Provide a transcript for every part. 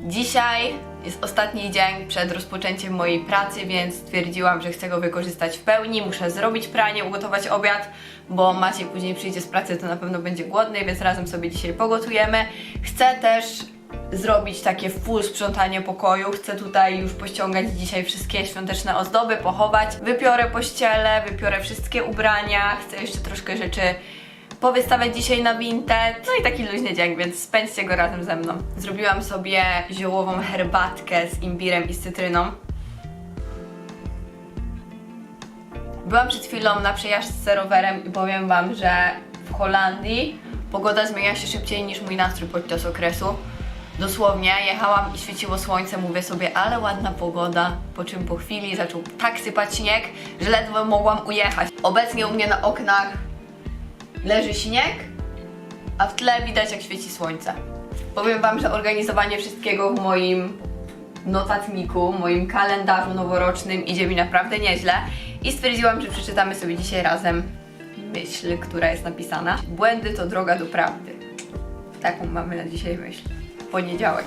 Dzisiaj jest ostatni dzień przed rozpoczęciem mojej pracy, więc stwierdziłam, że chcę go wykorzystać w pełni. Muszę zrobić pranie, ugotować obiad, bo Maciej później przyjdzie z pracy, to na pewno będzie głodny, więc razem sobie dzisiaj pogotujemy. Chcę też zrobić takie full sprzątanie pokoju. Chcę tutaj już pościągać dzisiaj wszystkie świąteczne ozdoby, pochować. Wypiorę pościele, wypiorę wszystkie ubrania. Chcę jeszcze troszkę rzeczy powystawiać dzisiaj na Vinted. No i taki luźny dzień, więc spędźcie go razem ze mną. Zrobiłam sobie ziołową herbatkę z imbirem i z cytryną. Byłam przed chwilą na przejażdżce rowerem i powiem Wam, że w Holandii pogoda zmienia się szybciej niż mój nastrój podczas okresu. Dosłownie jechałam i świeciło słońce, mówię sobie, ale ładna pogoda, po czym po chwili zaczął tak sypać śnieg, że ledwo mogłam ujechać. Obecnie u mnie na oknach leży śnieg, a w tle widać jak świeci słońce. Powiem Wam, że organizowanie wszystkiego w moim notatniku, moim kalendarzu noworocznym idzie mi naprawdę nieźle i stwierdziłam, że przeczytamy sobie dzisiaj razem myśl, która jest napisana. Błędy to droga do prawdy. Taką mamy na dzisiaj myśl. Poniedziałek.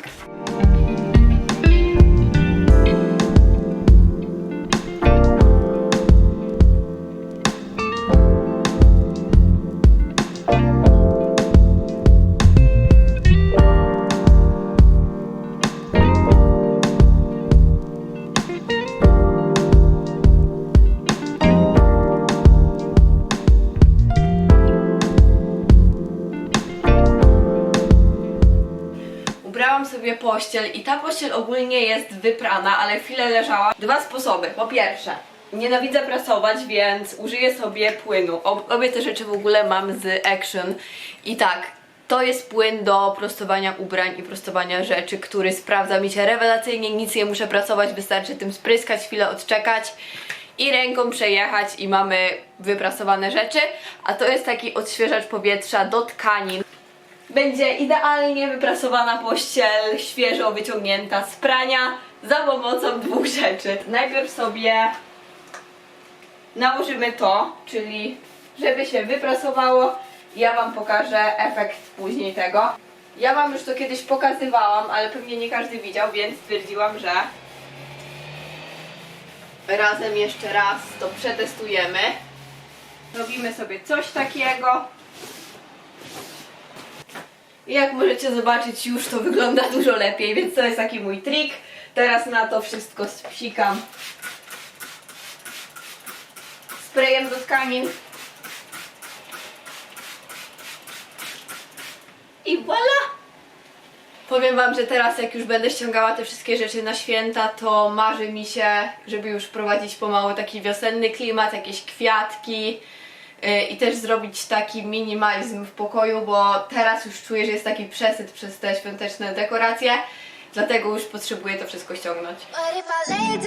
Ubrałam sobie pościel i ta pościel ogólnie jest wyprana, ale chwilę leżała. Dwa sposoby. Po pierwsze, nienawidzę prasować, więc użyję sobie płynu. Ob- Obie te rzeczy w ogóle mam z Action. I tak, to jest płyn do prostowania ubrań i prostowania rzeczy, który sprawdza mi się rewelacyjnie, nic nie muszę pracować, wystarczy tym spryskać, chwilę odczekać i ręką przejechać i mamy wyprasowane rzeczy. A to jest taki odświeżacz powietrza do tkanin. Będzie idealnie wyprasowana pościel, świeżo wyciągnięta z prania za pomocą dwóch rzeczy. Najpierw sobie nałożymy to, czyli żeby się wyprasowało. Ja Wam pokażę efekt później tego. Ja Wam już to kiedyś pokazywałam, ale pewnie nie każdy widział, więc stwierdziłam, że razem jeszcze raz to przetestujemy. Robimy sobie coś takiego. Jak możecie zobaczyć, już to wygląda dużo lepiej, więc to jest taki mój trik. Teraz na to wszystko spsikam sprayem do tkanin. I voilà! Powiem Wam, że teraz jak już będę ściągała te wszystkie rzeczy na święta, to marzy mi się, żeby już prowadzić pomału taki wiosenny klimat, jakieś kwiatki i też zrobić taki minimalizm w pokoju, bo teraz już czuję, że jest taki przesyt przez te świąteczne dekoracje, dlatego już potrzebuję to wszystko ściągnąć. But if I lay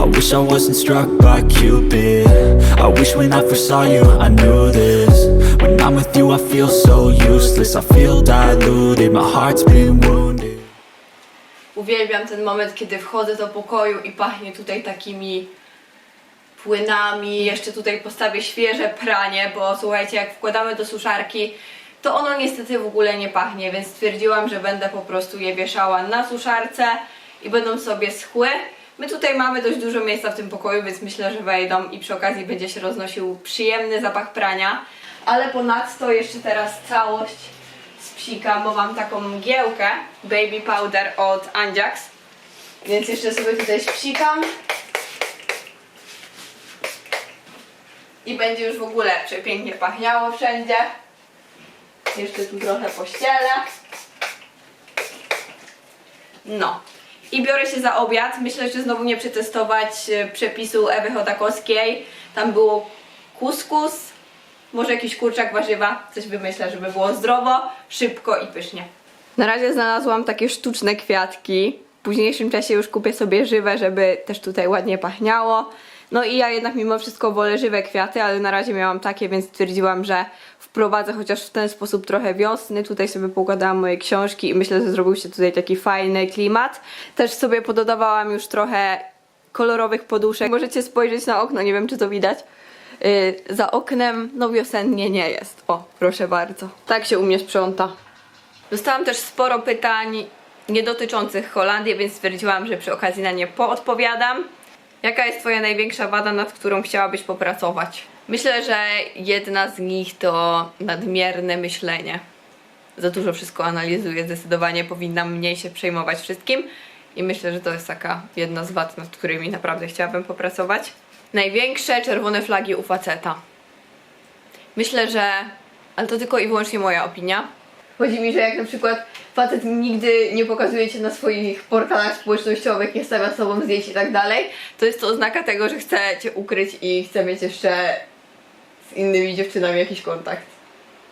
I wish I wasn't struck by Cupid. I wish when I first saw you I knew this. When I'm with you I feel so useless. I feel diluted, my heart's been wounded. Uwielbiam ten moment, kiedy wchodzę do pokoju i pachnie tutaj takimi płynami. Jeszcze tutaj postawię świeże pranie, bo słuchajcie, jak wkładamy do suszarki, to ono niestety w ogóle nie pachnie, więc stwierdziłam, że będę po prostu je wieszała na suszarce i będą sobie schły. My tutaj mamy dość dużo miejsca w tym pokoju, więc myślę, że wejdą i przy okazji będzie się roznosił przyjemny zapach prania. Ale ponadto jeszcze teraz całość spsikam, bo mam taką mgiełkę Baby Powder od Anjax. Więc jeszcze sobie tutaj spsikam. I będzie już w ogóle przepięknie pachniało wszędzie. Jeszcze tu trochę pościelę. No. I biorę się za obiad. Myślę, że znowu nie przetestować e, przepisu Ewy Chodakowskiej. Tam było kuskus, może jakiś kurczak warzywa. Coś wymyślę, żeby było zdrowo, szybko i pysznie. Na razie znalazłam takie sztuczne kwiatki. W późniejszym czasie już kupię sobie żywe, żeby też tutaj ładnie pachniało. No i ja jednak mimo wszystko wolę żywe kwiaty, ale na razie miałam takie, więc stwierdziłam, że wprowadzę chociaż w ten sposób trochę wiosny. Tutaj sobie poukładałam moje książki i myślę, że zrobił się tutaj taki fajny klimat. Też sobie pododawałam już trochę kolorowych poduszek. Możecie spojrzeć na okno, nie wiem czy to widać. Yy, za oknem, no wiosennie nie jest. O, proszę bardzo. Tak się u mnie sprząta. Dostałam też sporo pytań nie dotyczących Holandii, więc stwierdziłam, że przy okazji na nie poodpowiadam. Jaka jest Twoja największa wada, nad którą chciałabyś popracować? Myślę, że jedna z nich to nadmierne myślenie. Za dużo wszystko analizuję, zdecydowanie powinnam mniej się przejmować wszystkim i myślę, że to jest taka jedna z wad, nad którymi naprawdę chciałabym popracować. Największe czerwone flagi u faceta. Myślę, że. Ale to tylko i wyłącznie moja opinia. Chodzi mi, że jak na przykład facet nigdy nie pokazuje cię na swoich portalach społecznościowych, nie stawia z sobą zdjęć i tak dalej, to jest to oznaka tego, że chce cię ukryć i chce mieć jeszcze z innymi dziewczynami jakiś kontakt.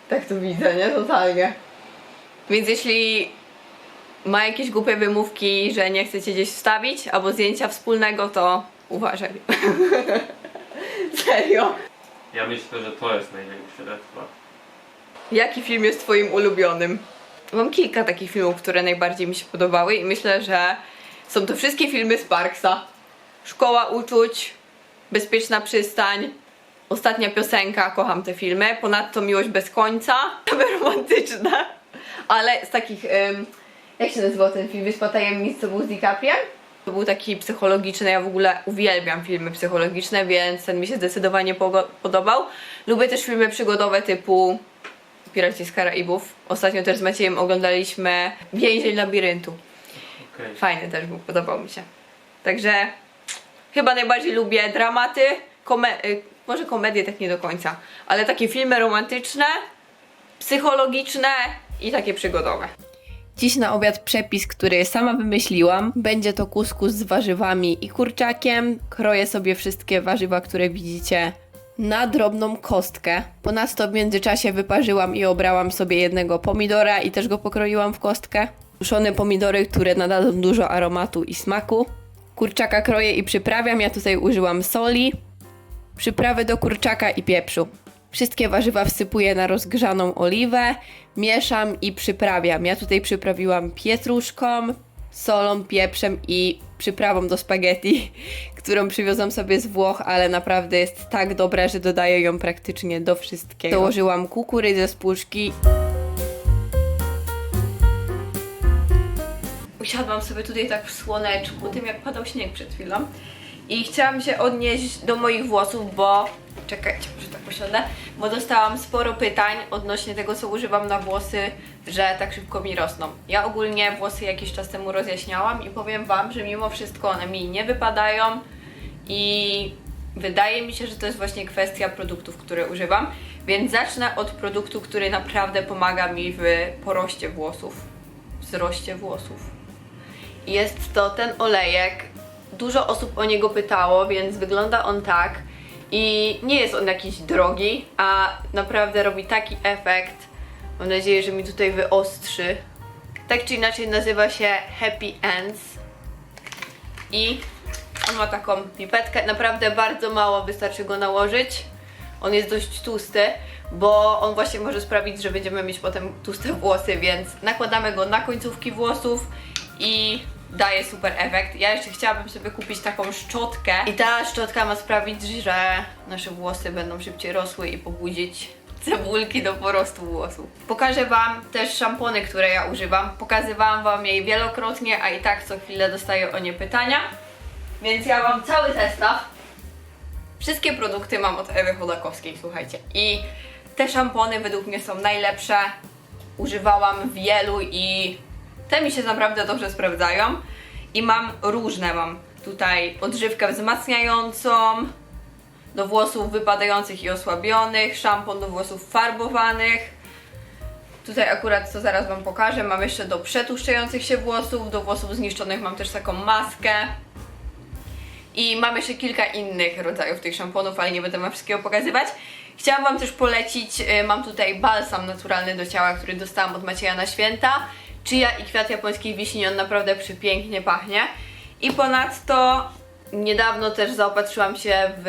Tak to widzę, nie? Totalnie. Więc jeśli ma jakieś głupie wymówki, że nie chce cię gdzieś wstawić, albo zdjęcia wspólnego, to uważaj. Serio. Ja myślę, że to jest największy red flag. Jaki film jest Twoim ulubionym? Mam kilka takich filmów, które najbardziej mi się podobały i myślę, że są to wszystkie filmy Sparksa. Szkoła uczuć, Bezpieczna przystań, Ostatnia piosenka, kocham te filmy. Ponadto Miłość bez końca, romantyczne. Ale z takich, em, jak się nazywał ten film? Wyspa tajemnic, co był z DiCapriem? To był taki psychologiczny, ja w ogóle uwielbiam filmy psychologiczne, więc ten mi się zdecydowanie podobał. Lubię też filmy przygodowe typu Piraci z Karaibów. Ostatnio też z Maciejem oglądaliśmy Więzień Labiryntu. Okej. Fajny też był, podobał mi się. Także chyba najbardziej lubię dramaty, kome- y, może komedie tak nie do końca, ale takie filmy romantyczne, psychologiczne i takie przygodowe. Dziś na obiad przepis, który sama wymyśliłam. Będzie to kuskus z warzywami i kurczakiem. Kroję sobie wszystkie warzywa, które widzicie na drobną kostkę. Ponadto w międzyczasie wyparzyłam i obrałam sobie jednego pomidora i też go pokroiłam w kostkę. Suszone pomidory, które nadadzą dużo aromatu i smaku. Kurczaka kroję i przyprawiam. Ja tutaj użyłam soli, przyprawy do kurczaka i pieprzu. Wszystkie warzywa wsypuję na rozgrzaną oliwę, mieszam i przyprawiam. Ja tutaj przyprawiłam pietruszką, solą, pieprzem i przyprawą do spaghetti, którą przywiozłam sobie z Włoch, ale naprawdę jest tak dobra, że dodaję ją praktycznie do wszystkiego. Dołożyłam kukurydzę z puszki. Usiadłam sobie tutaj tak w słoneczku, tym jak padał śnieg przed chwilą. I chciałam się odnieść do moich włosów, bo. Czekajcie, może tak posiądę. Bo dostałam sporo pytań odnośnie tego, co używam na włosy, że tak szybko mi rosną. Ja ogólnie włosy jakiś czas temu rozjaśniałam i powiem Wam, że mimo wszystko one mi nie wypadają i wydaje mi się, że to jest właśnie kwestia produktów, które używam. Więc zacznę od produktu, który naprawdę pomaga mi w poroście włosów, wzroście włosów. Jest to ten olejek. Dużo osób o niego pytało, więc wygląda on tak. I nie jest on jakiś drogi, a naprawdę robi taki efekt. Mam nadzieję, że mi tutaj wyostrzy. Tak czy inaczej nazywa się Happy Ends. I on ma taką pipetkę, naprawdę bardzo mało wystarczy go nałożyć. On jest dość tłusty, bo on właśnie może sprawić, że będziemy mieć potem tłuste włosy, więc nakładamy go na końcówki włosów i daje super efekt. Ja jeszcze chciałabym sobie kupić taką szczotkę i ta szczotka ma sprawić, że nasze włosy będą szybciej rosły i pobudzić cebulki do porostu włosów. Pokażę Wam też szampony, które ja używam. Pokazywałam Wam jej wielokrotnie, a i tak co chwilę dostaję o nie pytania. Więc ja mam cały zestaw. Wszystkie produkty mam od Ewy Chodakowskiej, słuchajcie. I te szampony według mnie są najlepsze. Używałam wielu i te mi się naprawdę dobrze sprawdzają. I mam różne, mam tutaj odżywkę wzmacniającą, do włosów wypadających i osłabionych, szampon do włosów farbowanych. Tutaj akurat, co zaraz Wam pokażę, mam jeszcze do przetłuszczających się włosów, do włosów zniszczonych mam też taką maskę. I mam jeszcze kilka innych rodzajów tych szamponów, ale nie będę Wam wszystkiego pokazywać. Chciałam Wam też polecić, y, mam tutaj balsam naturalny do ciała, który dostałam od Macieja na święta. Czyja i kwiat japońskiej wiśni, on naprawdę przepięknie pachnie. I ponadto niedawno też zaopatrzyłam się w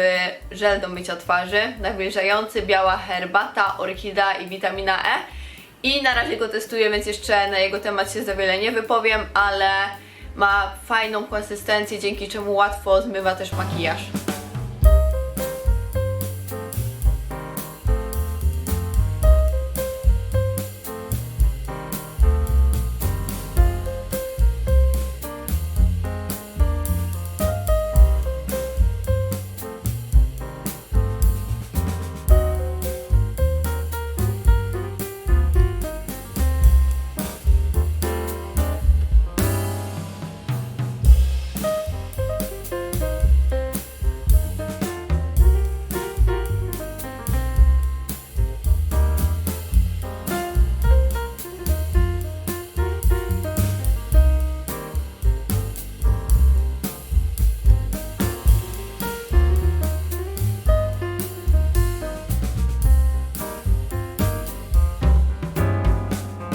żel do mycia twarzy, nawilżający, biała herbata, orchida i witamina E. I na razie go testuję, więc jeszcze na jego temat się za wiele nie wypowiem, ale ma fajną konsystencję, dzięki czemu łatwo zmywa też makijaż.